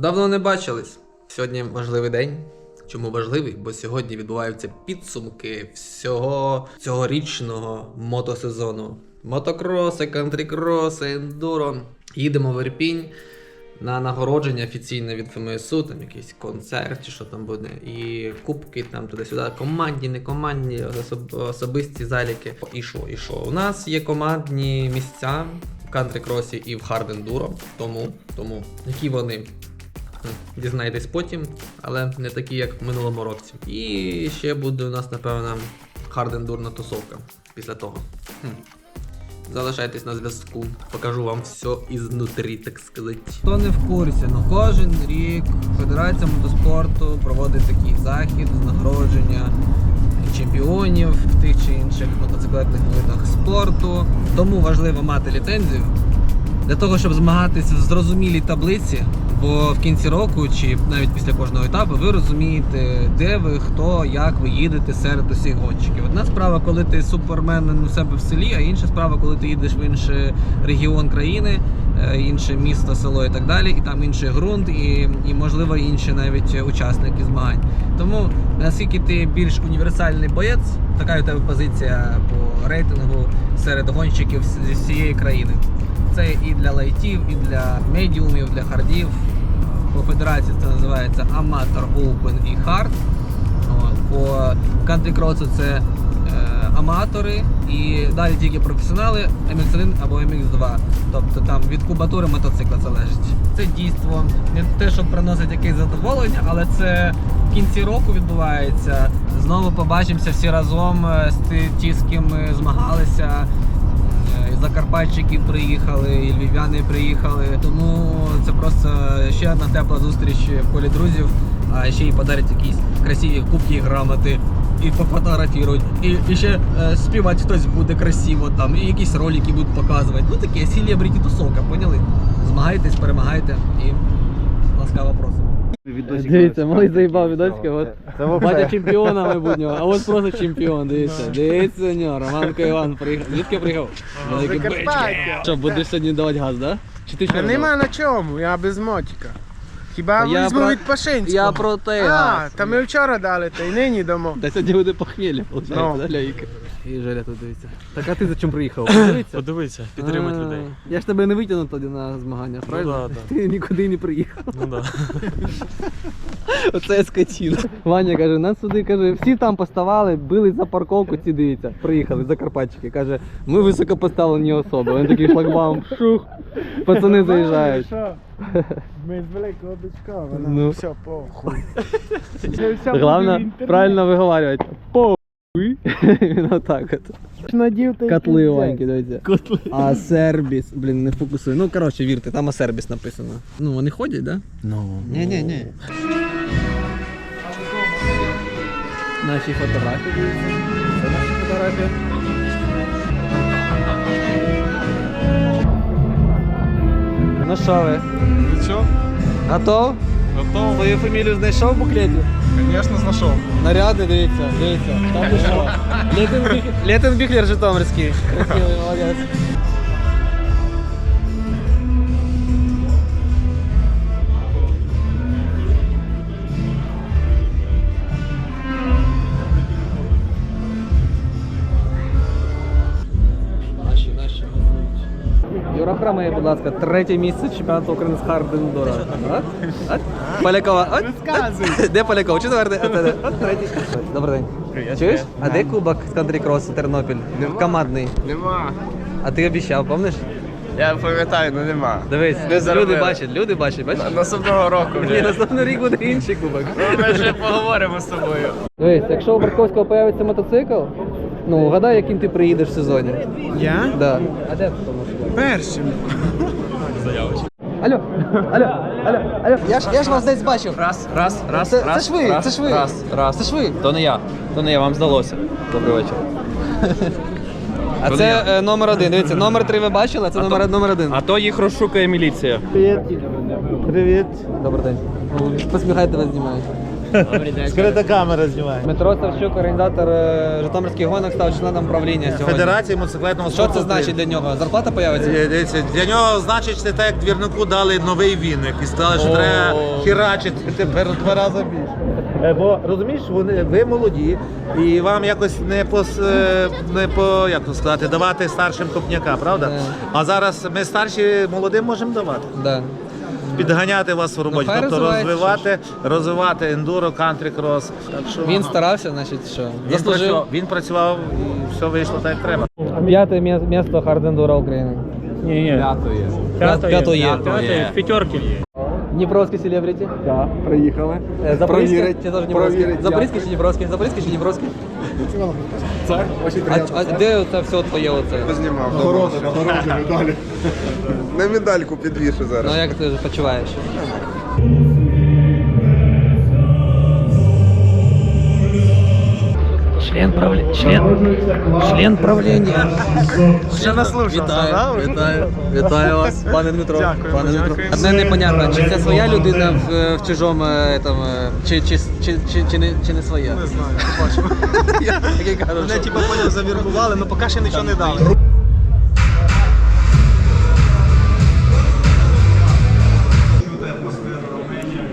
Давно не бачились. Сьогодні важливий день. Чому важливий? Бо сьогодні відбуваються підсумки всього цьогорічного мотосезону. Мотокроси, кантрікроси, ендуро. Їдемо в Ірпінь на нагородження офіційне від ФМСУ, там якийсь концерт чи що там буде. І кубки там туди-сюди. Командні, не командні, особисті заліки. І що, і що? У нас є командні місця в кантрі-кросі і в хардендуро. Тому, тому які вони Дізнаєтесь потім, але не такі, як в минулому році. І ще буде у нас, напевно, хардендурна тусовка після того. Хм. Залишайтесь на зв'язку, покажу вам все ізнутрі, так сказати. Хто не в курсі, ну кожен рік Федерація мотоспорту проводить такий захід з нагородження чемпіонів в тих чи інших мотоциклетних видах спорту. Тому важливо мати ліцензію для того, щоб змагатися в зрозумілій таблиці, бо в кінці року чи навіть після кожного етапу ви розумієте, де ви, хто, як ви їдете серед усіх гонщиків. Одна справа, коли ти супермен у себе в селі, а інша справа, коли ти їдеш в інший регіон країни, е, інше місто, село і так далі, і там інший ґрунт, і, і можливо інші навіть учасники змагань. Тому наскільки ти більш універсальний боєць, така у тебе позиція по рейтингу серед гонщиків зі всієї країни. Це і для лайтів, і для медіумів, для хардів. По федерації це називається Amateur Open і Hard. По кантрі-кросу це е, аматори і далі тільки професіонали MX1 або MX2. Тобто там від кубатури мотоцикла залежить. Це дійство не те, що приносить якесь задоволення, але це в кінці року відбувається. Знову побачимося всі разом е, з ті, з ким ми змагалися. Закарпатчики приїхали, і львів'яни приїхали. Тому це просто ще одна тепла зустріч в колі друзів, а ще й подарять якісь красиві кубки грамоти. І пофотографірують, і, і ще е, співати хтось буде красиво там, і якісь ролики будуть показувати. Ну таке селебріті тусовка, поняли? Змагайтесь, перемагайте і ласкаво просимо. Дивіться, малий заїбав відосики, от Це батя чемпіона майбутнього, а от просто чемпіон, дивіться. Дивіться, ньо, Романко Іван приїхав. Звідки приїхав? Великий Закарпаття. Що, будеш сьогодні давати газ, да? Чи ти що? Нема на чому, я без мотика. Хіба я візьму про- від Пашинського? Я про те А, та ми вчора дали, та й нині дамо. Та сьогодні буде похмілля, виходить, Ну. да, Лейка? І Желя тут дивиться. Так а ти за чим приїхав? Подивіться. Подивитися, підтримати А, людей. Я ж тебе не витягну тоді на змагання, правильно? да, да. Ти нікуди не приїхав. Ну да. Оце скотіна. Ваня каже, нас сюди каже, всі там поставали, били за парковку, ці дивіться, приїхали закарпатчики. Каже, ми високо поставлені особи. Він такий шлагбаум, шух, пацани заїжджають. Ми з великого бичка, вона Ну. все похуй. Головне правильно виговарювати. По Він отак от. Надів Котли. Ваньки, дивіться. Котли. Асербіс. Блін, не фокусує. Ну, коротше, вірте, там Асербіс написано. Ну, вони ходять, да? Ну. Ні, ні, ні. Наші фотографії. Це наші фотографії. Ну що ви? Ну що, Готов? готов? Свою фамілію знайшов в буклеті? Звісно, знайшов. Наряди, дивіться, дивіться. Там пішов. Біхлер, Біхлер Житомирський. Красивий, молодець. Юра Храмає, будь ласка, третє місце чемпіонату України з Хардендора. Полякова. От? Де Поляков? Четвертий. От, от, от, третій. Добрий день. Привіт. Чуєш? А де кубок з кантрі-кросу Тернопіль? Командний. Нема. А ти обіцяв, помниш? Я пам'ятаю, ну нема. Дивись, Не люди бачать, люди бачать, бачиш? Наступного року Ні, наступний рік буде інший кубок. Ми вже поговоримо з тобою. Дивись, якщо у Барковського появиться мотоцикл, ну гадай, яким ти приїдеш в сезоні. Я? Да. А де ти тому? Першим. Алло, алло, алло, алло. Я ж, я ж вас десь бачив. Раз, раз, раз, Це- раз. це ж ви, раз, це ж ви. Раз, раз. Це ж ви. То не я. То не я, вам здалося. Добрий вечір. А То це е, номер один. Дивіться, номер три ви бачили, а це номер, номер один. А то їх розшукає міліція. Привіт. Привіт. Добрий день. Посміхайте вас знімають. Скрита камера знімає. Дмитро Савчук, організатор е, Житомирських гонок, став членом правління сьогодні. Федерації мотоциклетного Що спорту. це значить для нього? Зарплата появиться? Е, Дивіться, для нього значить, це так, як двірнику дали новий віник і сказали, що О. треба херачити тепер у два рази більше. Е, Бо розумієш, вони ви молоді, і вам якось не пос е, не по як то сказати, давати старшим копняка, правда? Да. А зараз ми старші молодим можемо давати. Да. Підганяти вас в роботі, Ну, тобто розвивається, розвивати, розвивати ендуро, кантрі крос. Так що Він старався, значить, що? він працював, він працював і все вийшло так, як треба. П'яте мі- місто Хардендура України. Ні, ні. П'ятої. П'ятої. П'ятої. є. В п'ятерки. Дніпровський селебріті? Так, приїхали. Запорізький? Чи теж Дніпровський? Запорізький чи Дніпровський? Запорізький чи Дніпровський? Це дуже А, а де це все твоє оце? Знімав. Хороше, хороше, медалі. На медальку підвішу зараз. Ну як ти почуваєш? Член правління. Член, член правління. Ще наслушався, Вітаю, да? вітаю, вітаю вас, пане Дмитро. Дякую, пане Дмитро. дякую. Одне непонятно, чи це своя людина в, в чужому е, там, е, чи, чи, чи, чи, чи, не, чи не своя? Не знаю, кажуть, Мене що- типу поняв, завірбували, але поки ще нічого не дали.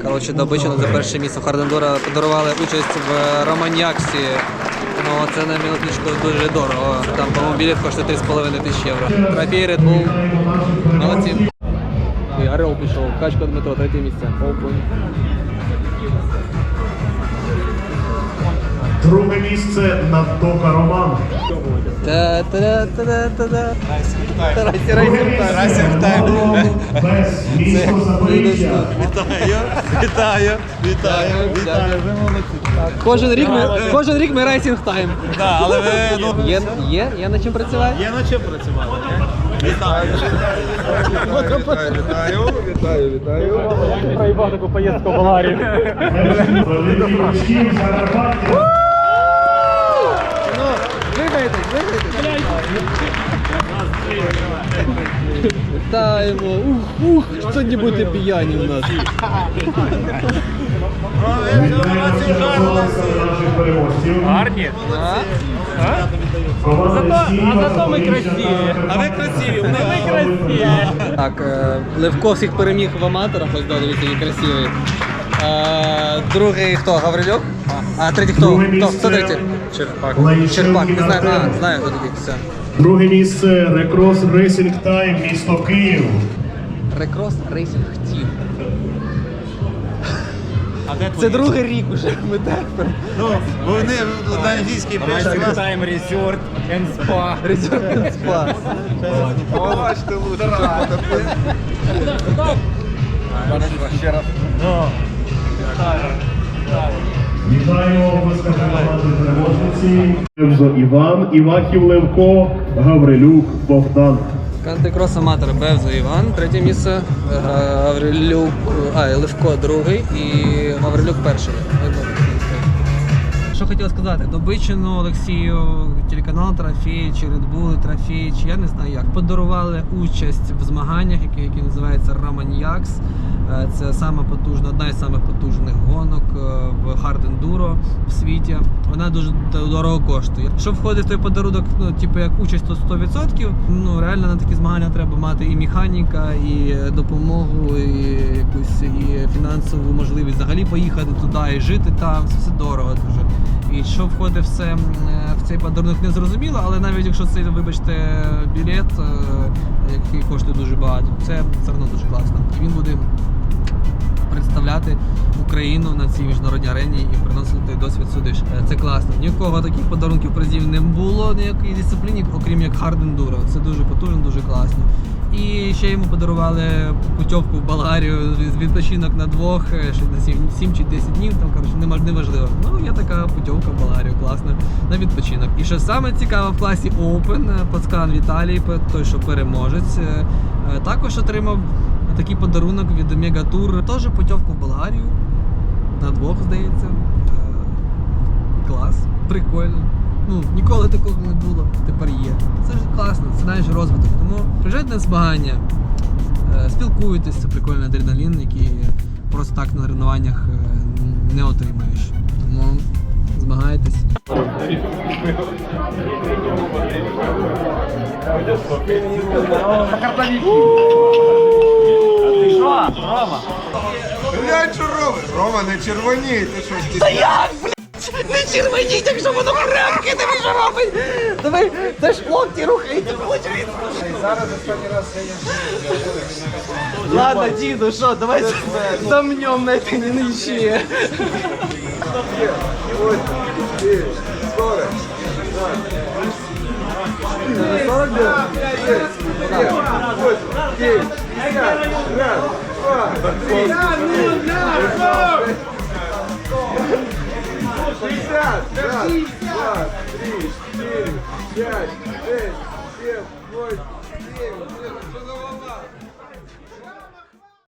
Коротше, Добичину за перше місце Хардендора подарували участь в Романьяксі. Ну, це на минуточку дуже дорого. Там, по-моєму, білет коштує 3,5 тисячі євро. Трофей Red Bull. Молодці. Орел пішов. Качка Дмитро, третє місце. Open. Друге місце Надтока Роман. Тарасі Райсінг Тайм. Без місто Запоріжжя. Вітаю, вітаю, вітаю. Кожен рік ми, кожен рік ми рейсінг тайм. Да, але ви ну, Є, є, є над чим працювати? є над чим працювати. Вітаю. Вітаю, вітаю, вітаю. Проїбав таку поїздку в Болгарію. Великий Ручків, Закарпаття. Вітаємо. Ух, ух, сьогодні будете п'яні у нас. Гарні. А зато ми красиві. А ви красиві, Ми красиві. Так, е, Левко всіх переміг в аматорах, ось дивіться, красивий. Е, другий хто? Гаврилюк? А третій хто? Хто? Хто третій? Лаїченко Черпак, не знаю, а, знаю, хто такий. Все. Друге місце Рекрос Рейсінг Тайм, місто Київ. Рекрос Рейсінг Тім. Це другий рік уже. Ми так. Ну, вони на англійській пишуть. Time Resort and Spa. Резерв спа. Бачите, лучше. Вітаємо вискати команди переможниці. Іван, Івахів Левко, Гаврилюк Богдан. Кантикрос аматор Бевзо Іван, третє місце. Е, Гаврилюк, а, Левко другий і Гаврилюк перший. Що хотів сказати, Добичину Олексію, телеканал Трофей, чи Red Bull Трофей, чи я не знаю як. Подарували участь в змаганнях, які, які називаються Романьякс. Е, Це саме потужна, одна із самих потужних гонок е, в Hard Enduro в світі. Вона дуже дорого коштує. Щоб входить в той подарунок, ну типу як участь, то 100%. Ну реально на такі змагання треба мати і механіка, і допомогу, і якусь і фінансову можливість взагалі поїхати туди і жити там. Це все дорого дуже. І що входить все е, в цей подарунок не зрозуміло, але навіть якщо це, вибачте, білет, е, який коштує дуже багато, це все одно дуже класно. І він буде представляти Україну на цій міжнародній арені і приносити досвід сюди. Е, Це класно. Ні в кого таких подарунків призів не було ніякої дисципліні, окрім як Hard Enduro. Це дуже потужно, дуже класно. І ще йому подарували путівку в Болгарію з відпочинок на двох, е, ще на 7, 7 чи 10 днів, там коротше неважливо. Ну, є така путівка в Болгарію, класна, на відпочинок. І що саме цікаве в класі Open, е, пацкан Віталій, той, що переможець, також отримав такий подарунок від Tour. Теж путівку в Болгарію. На двох, здається. Е, Клас, прикольно. Ну, ніколи такого не було, тепер є. Це ж класно, це знаєш розвиток. Тому приїжджайте на змагання, е, спілкуйтесь, це прикольний адреналін, який просто так на тренуваннях е, не отримаєш. Тому змагайтесь. Блядь, що робиш? Рома, не червоній, ти що стісняєш? Не червоніть, якщо воно крепке, ти що робить? Давай, це ж локті рухається, виходить. Ладно, діду, що, давай замнем на этой не нищие. Раз, два, три, четыре, пять,